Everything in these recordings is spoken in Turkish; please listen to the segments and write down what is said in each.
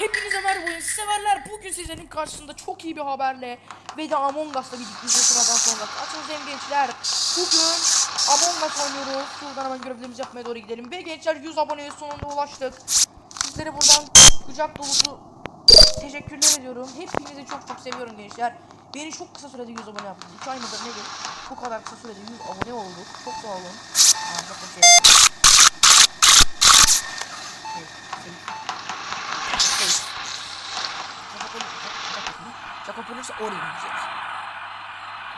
Hepinize merhaba oyun severler. Bugün sizlerin karşısında çok iyi bir haberle ve de Among Us'la bir videosundan sonra karşınızdayım gençler. Bugün Among Us oynuyoruz. Şuradan hemen görevlerimizi yapmaya doğru gidelim. Ve gençler 100 aboneye sonunda ulaştık. Sizlere buradan kucak dolusu teşekkürler ediyorum. Hepinizi çok çok seviyorum gençler. Beni çok kısa sürede 100 abone yaptınız. 2 ay mıdır nedir? Bu kadar kısa sürede 100 abone olduk. Çok sağ olun. Aa, çok okey. Şey, şey. Şey. Jacob olursa oraya gidecek.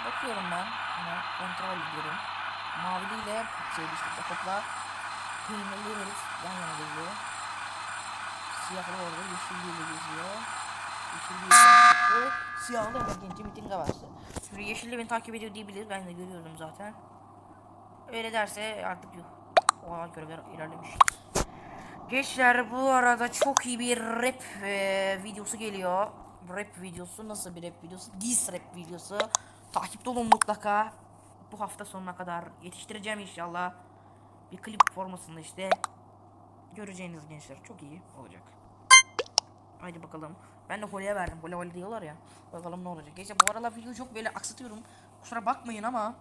Bakıyorum ben. Yine kontrol ediyorum. Maviliyle şey işte Jacob'la peynirli herif yan yana geziyor. Siyahlı orada yeşilliyle geziyor. Yeşilli çıktı. Siyahlı emergency mitinge bastı. Şimdi yeşilli beni takip ediyor diyebilir. Ben de görüyordum zaten. Öyle derse artık yok. O görevler ilerlemiş. Gençler bu arada çok iyi bir rap e, videosu geliyor. Rap videosu nasıl bir rap videosu? Diss rap videosu. Takipte olun mutlaka. Bu hafta sonuna kadar yetiştireceğim inşallah. Bir klip formasında işte. Göreceğiniz gençler çok iyi olacak. Haydi bakalım. Ben de Holly'e verdim. Holly Holly diyorlar ya. Bakalım ne olacak. Gençler bu aralar videoyu çok böyle aksatıyorum. Kusura bakmayın ama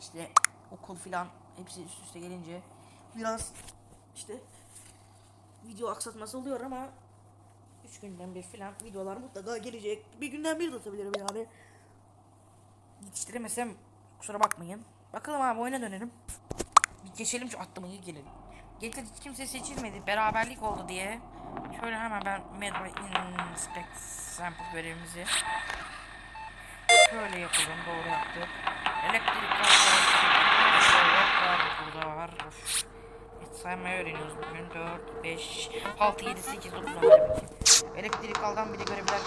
işte okul filan hepsi üst üste gelince biraz işte video aksatması oluyor ama 3 günden bir filan videolar mutlaka gelecek. Bir günden bir de atabilirim yani. Yetiştiremesem kusura bakmayın. Bakalım abi oyuna dönelim. Bir geçelim şu aklıma iyi gelelim. Geçti hiç kimse seçilmedi. Beraberlik oldu diye. Şöyle hemen ben Medway Inspect Sample görevimizi şöyle yapalım. Doğru yaptık. Elektrik var. Burada var. Of. Evet, saymayı öğreniyoruz bugün. 4, 5, 6, 7, 8, 9, 10 hadi bakayım. Elektrik aldan görevler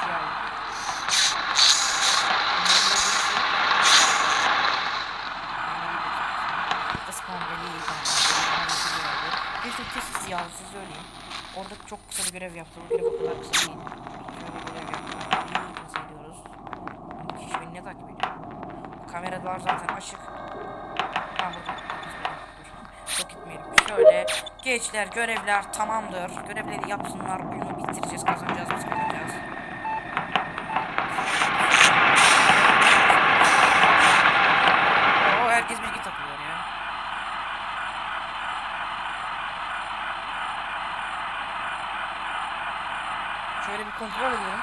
Siyah. Kesin kesin siyahlı siz söyleyeyim. Orada çok kısa bir görev yaptım. Görev o kadar kısa değil. Şöyle görev yaptım. İyi kısa ediyoruz. Bu kişi beni ne takip ediyor? Kameralar zaten açık. Ha burada. Çok gitmeyelim. Şöyle gençler görevler tamamdır. Görevleri yapsınlar. Oyunu bitireceğiz. Kazanacağız. Biz kazanacağız. Oo, herkes bilgi takılıyor ya. Şöyle bir kontrol ediyorum.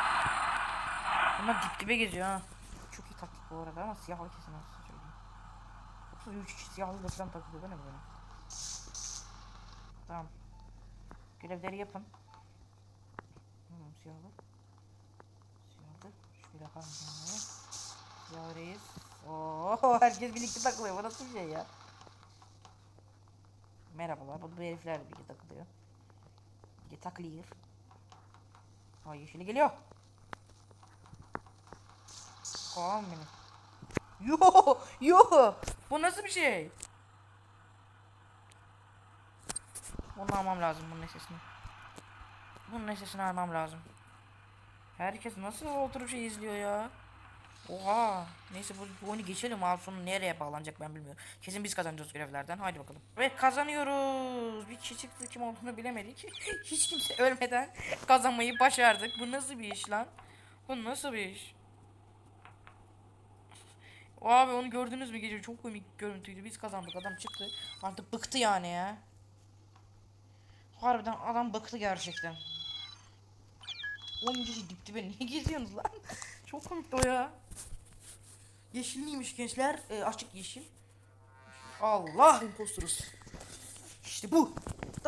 Bunlar dip dibe geziyor ha. Çok iyi taktik bu arada ama siyahlı kesin olsun söyleyeyim. Yoksa 3 kişi siyahlı da falan takılıyor böyle böyle. Tamam. Görevleri yapın. Hmm, siyahlı. Siyahlı. Şöyle kendine. Siyah reis. Oo, herkes birlikte takılıyor. Bu nasıl bir şey ya? Merhabalar. Bu, bu herifler birlikte takılıyor. Birlikte takılıyor. Ay yeşili geliyor. Kaan benim. Yo yo. Bu nasıl bir şey? Bunu almam lazım bunun sesini. Bunun sesini almam lazım. Herkes nasıl oturup şey izliyor ya? Oha. Neyse bu, bu oyunu geçelim abi sonu nereye bağlanacak ben bilmiyorum. Kesin biz kazanacağız görevlerden. Haydi bakalım. Ve kazanıyoruz. Bir kişi çıktı kim olduğunu bilemedik. Hiç kimse ölmeden kazanmayı başardık. Bu nasıl bir iş lan? Bu nasıl bir iş? Abi onu gördünüz mü gece çok komik görüntüydü. Biz kazandık adam çıktı. Artık bıktı yani ya. Harbiden adam bıktı gerçekten. Oyuncu dip dibe niye geziyorsunuz lan? Çok komikti o ya. Yeşilliymiş gençler. Ee, açık yeşil. Allah imposturuz. İşte bu.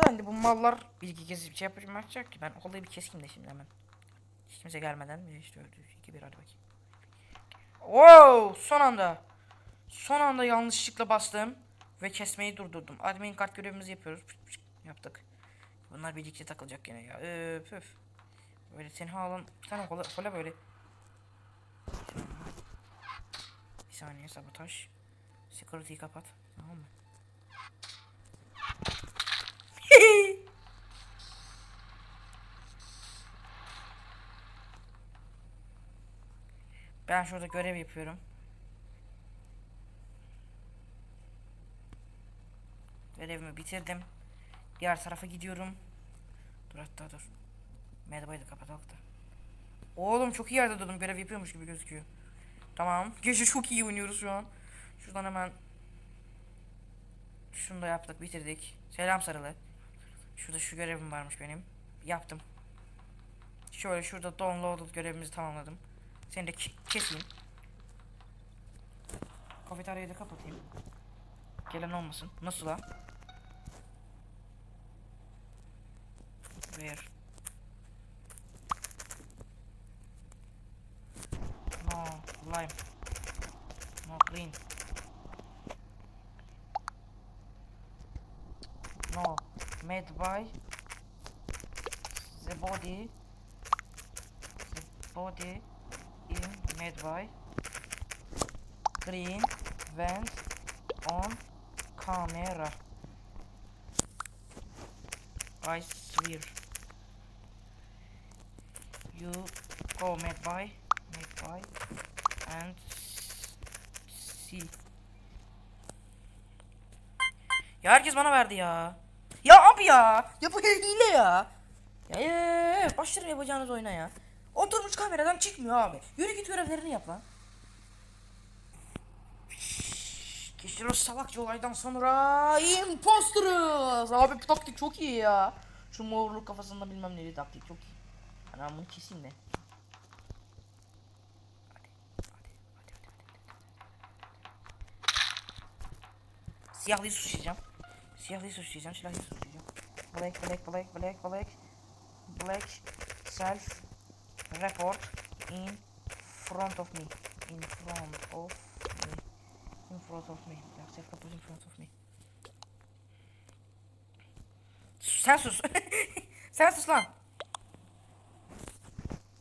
Yani bu mallar bilgi gezip bir şey yapacak yapacak ki ben olayı bir keseyim de şimdi hemen. Hiç kimse gelmeden bir işte öldü. 2 1 hadi bakayım. Wow, son anda. Son anda yanlışlıkla bastım ve kesmeyi durdurdum. Admin kart görevimizi yapıyoruz. Yaptık. Bunlar birlikte takılacak gene ya. Öf öf. Böyle tenha alan bir tane kola böyle. Bir saniye sabotaj. Security'yi kapat. Tamam mı? Ben şurada görev yapıyorum. Görevimi bitirdim. Diğer tarafa gidiyorum. Dur hatta dur. Merhabayı da kapatalım da. Oğlum çok iyi yerde durdum. Görev yapıyormuş gibi gözüküyor. Tamam. Gece çok iyi oynuyoruz şu an. Şuradan hemen şunu da yaptık bitirdik. Selam sarılı. Şurada şu görevim varmış benim. Yaptım. Şöyle şurada downloaded görevimizi tamamladım. Seni de ke- keseyim. Kafeteryayı da kapatayım. Gelen olmasın. Nasıl ha? Where? No, lime. No clean. No, made by the body. The body made by green vent on camera. I swear. You go made by, made and see. Ya herkes bana verdi ya. Ya abi ya. Ya bu hile. Ya ya, ya, ya. Başlarım yapacağınız oyuna ya. Oturmuş kameradan çıkmıyor abi. Yürü git görevlerini yap lan. Geçtir o salakça olaydan sonra imposterız. Abi bu taktik çok iyi ya. Şu morluk kafasında bilmem neli taktik çok iyi. Ben bunu keseyim de. Siyahlıyı suçlayacağım. Siyahlıyı suçlayacağım, siyahlıyı suçlayacağım. Black, black, black, black, black. Black self report in front of me. In front of me. In front of me. Self report in front of me. Sen sus. Sen sus lan.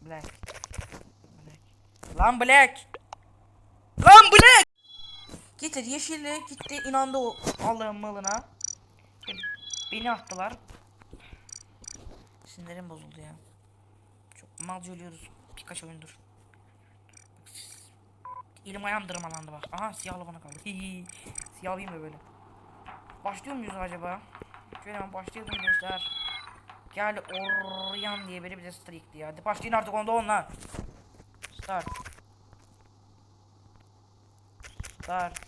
Black. Black. Lan Black. Lan Black. Gitti yeşilli gitti inandı o Allah'ın malına. Beni attılar. Sinirim bozuldu ya. Malca ölüyoruz birkaç oyundur. Elim ayağım dırmalandı bak. Aha siyahlı bana kaldı. Hihi. Siyahlıyım da böyle. Başlıyor muyuz acaba? Şöyle hemen başlayalım gençler. Gel Oryan diye biri bize streakti ya. Hadi başlayın artık onda onunla. Start. Start.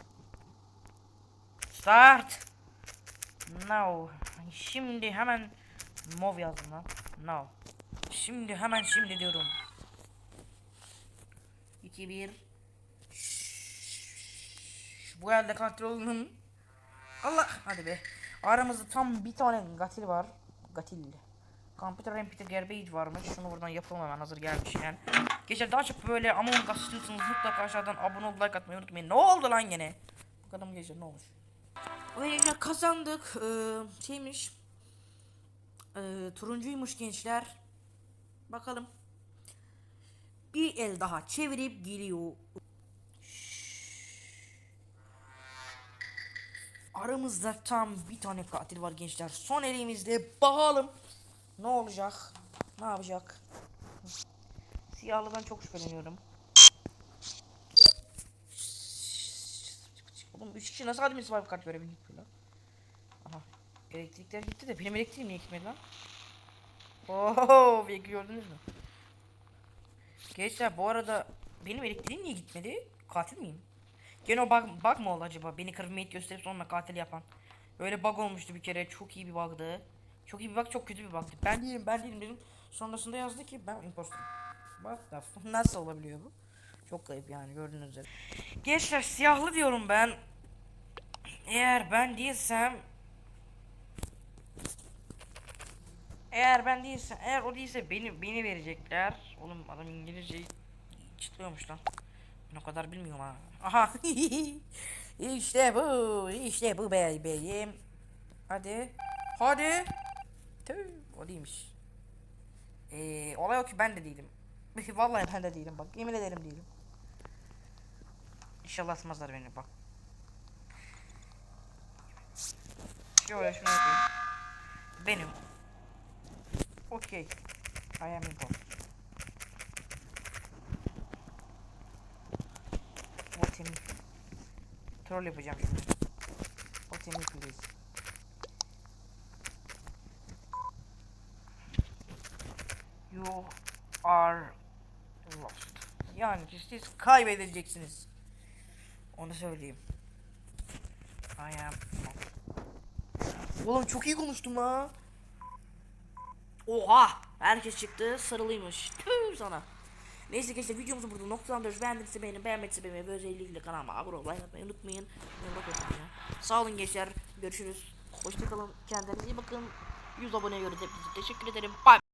Start. Now. Şimdi hemen mov yazdım lan. Now. Şimdi hemen şimdi diyorum. 2 1 Bu elde kontrol olun. Allah hadi be. Aramızda tam bir tane gatil var. Gatil. Computer Repeater Garbage varmış. Şunu buradan yapalım hemen hazır gelmişken. Gece daha çok böyle Among Us istiyorsanız mutlaka aşağıdan abone olup like atmayı unutmayın. Ne oldu lan gene? Bakalım gece ne olmuş. Gece kazandık. Ee, şeymiş. Ee, turuncuymuş gençler. Bakalım. Bir el daha çevirip geliyor. Aramızda tam bir tane katil var gençler. Son elimizde bakalım ne olacak? Ne yapacak? Siyahlıdan çok şüpheleniyorum. Oğlum 3 kişi nasıl admin swipe kart verebildik lan? Aha. Elektrikler gitti de benim elektriğim niye gitmedi lan? Oho, belki gördünüz mü? Gençler bu arada benim elektriğim niye gitmedi? Katil miyim? Gene o bug, bug mı oldu acaba? Beni kırmızı gösterip sonra katil yapan. Öyle bug olmuştu bir kere. Çok iyi bir bug'dı. Çok iyi bir bug, çok kötü bir bug'dı. Ben değilim, ben değilim dedim. Sonrasında yazdı ki ben. What the fuck? Nasıl olabiliyor bu? Çok kayıp yani gördüğünüz üzere. Gençler siyahlı diyorum ben. Eğer ben değilsem Eğer ben değilsem, eğer o değilse beni beni verecekler. Oğlum adam İngilizce çıtlıyormuş lan. Ben o kadar bilmiyorum ha. Aha. işte bu, işte bu bebeğim. Hadi. Hadi. Tüh, o değilmiş. Ee, olay o ki ben de değilim. Vallahi ben de değilim bak. Yemin ederim değilim. İnşallah asmazlar beni bak. Şöyle şunu yapayım. Benim. Okay, I am in home. What in... Troll yapacağım şimdi. What please. You are lost. Yani siz kaybedeceksiniz. Onu söyleyeyim. I am Oğlum çok iyi konuştum ha. Oha! Herkes çıktı sarılıymış. Tüh sana. Neyse gençler videomuzu burada noktalandırıyoruz. Beğendiyse beğenin, beğenmediyse beğenmeyi ve özellikle kanalıma abone olmayı unutmayın. unutmayın. Sağ olun gençler. Görüşürüz. Hoşçakalın. Kendinize iyi bakın. 100 aboneye göre de hepinize teşekkür ederim. Bye.